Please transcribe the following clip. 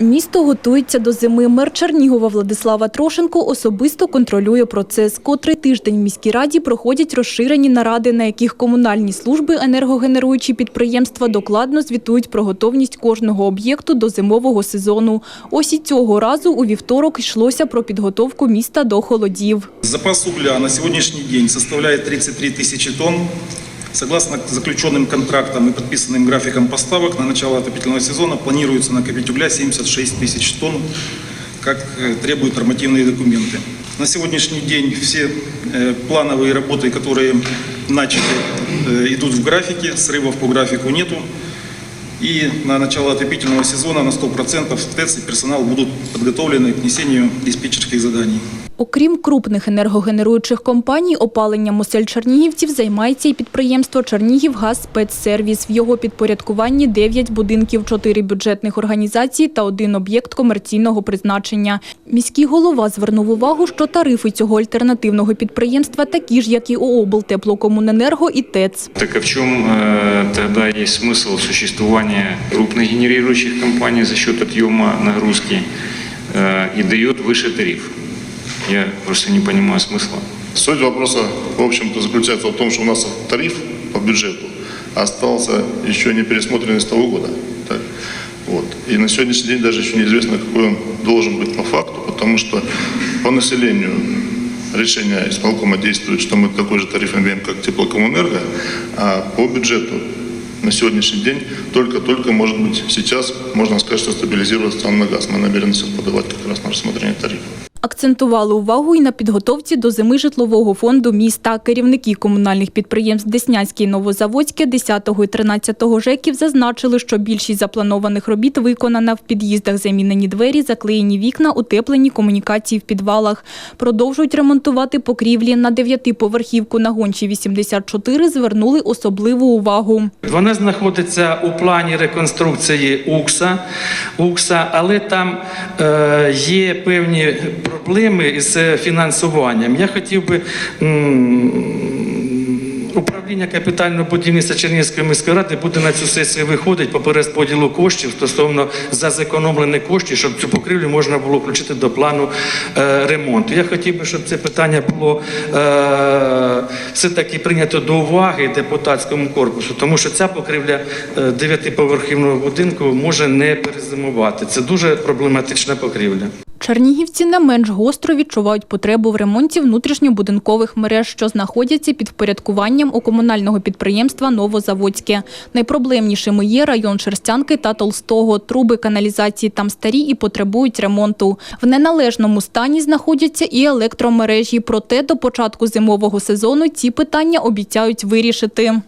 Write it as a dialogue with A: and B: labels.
A: Місто готується до зими. Мер Чернігова Владислава Трошенко особисто контролює процес. Котрий тиждень в міській раді проходять розширені наради, на яких комунальні служби, енергогенеруючі підприємства докладно звітують про готовність кожного об'єкту до зимового сезону. Ось і цього разу у вівторок йшлося про підготовку міста до холодів.
B: Запас угля на сегодняшний день составляет 33 тысячи тонн. Согласно заключенным контрактам и подписанным графикам поставок, на начало отопительного сезона планируется накопить угля 76 тысяч тонн, как э, требуют нормативные документы. На сегодняшний день все э, плановые работы, которые начали, э, идут в графике, срывов по графику нету. И на начало отопительного сезона на 100% ТЭЦ и персонал будут подготовлены к несению диспетчерских заданий.
A: Окрім крупних енергогенеруючих компаній, опаленням осель чернігівців займається і підприємство «Чернігівгаз Спецсервіс». В його підпорядкуванні 9 будинків, 4 бюджетних організацій та один об'єкт комерційного призначення. Міський голова звернув увагу, що тарифи цього альтернативного підприємства такі ж, як і у облтеплокомуненерго і ТЕЦ.
C: Так а в чем э, тогда есть смысл существования крупных генерирующих компаний за счет отъема нагрузки э, и дает выше тариф? Я просто не понимаю смысла.
D: Суть вопроса, в общем-то, заключается в том, что у нас тариф по бюджету остался еще не пересмотренный с того года. Так? Вот. И на сегодняшний день даже еще неизвестно, какой он должен быть по факту, потому что по населению решение исполкома действует, что мы такой же тариф имеем, как теплокоммунэнерго, а по бюджету на сегодняшний день только-только, может быть, сейчас можно сказать, что стабилизировался цен на газ. Мы намерены сейчас подавать как раз на рассмотрение тарифа.
A: Акцентували увагу і на підготовці до зими житлового фонду міста. Керівники комунальних підприємств Деснянське і Новозаводське 10 і 13 ЖЕКів зазначили, що більшість запланованих робіт виконана в під'їздах замінені двері, заклеєні вікна, утеплені комунікації в підвалах. Продовжують ремонтувати покрівлі. На дев'ятиповерхівку на гончі 84 звернули особливу увагу.
E: Вона знаходиться у плані реконструкції УКСа, УКСа але там е, є певні проблеми із фінансуванням. Я хотів би управління капітального будівництва Чернігівської міської ради буде на цю сесію виходить по перерозподілу коштів стосовно за зекономлені кошти, щоб цю покрівлю можна було включити до плану е, ремонту. Я хотів би, щоб це питання було е, все-таки прийнято до уваги депутатському корпусу, тому що ця покрівля е, дев'ятиповерхівного будинку може не перезимувати. Це дуже проблематична покрівля.
A: Чернігівці не менш гостро відчувають потребу в ремонті внутрішньобудинкових мереж, що знаходяться під впорядкуванням у комунального підприємства Новозаводське. Найпроблемнішими є район Шерстянки та Толстого. Труби каналізації там старі і потребують ремонту. В неналежному стані знаходяться і електромережі. Проте до початку зимового сезону ці питання обіцяють вирішити.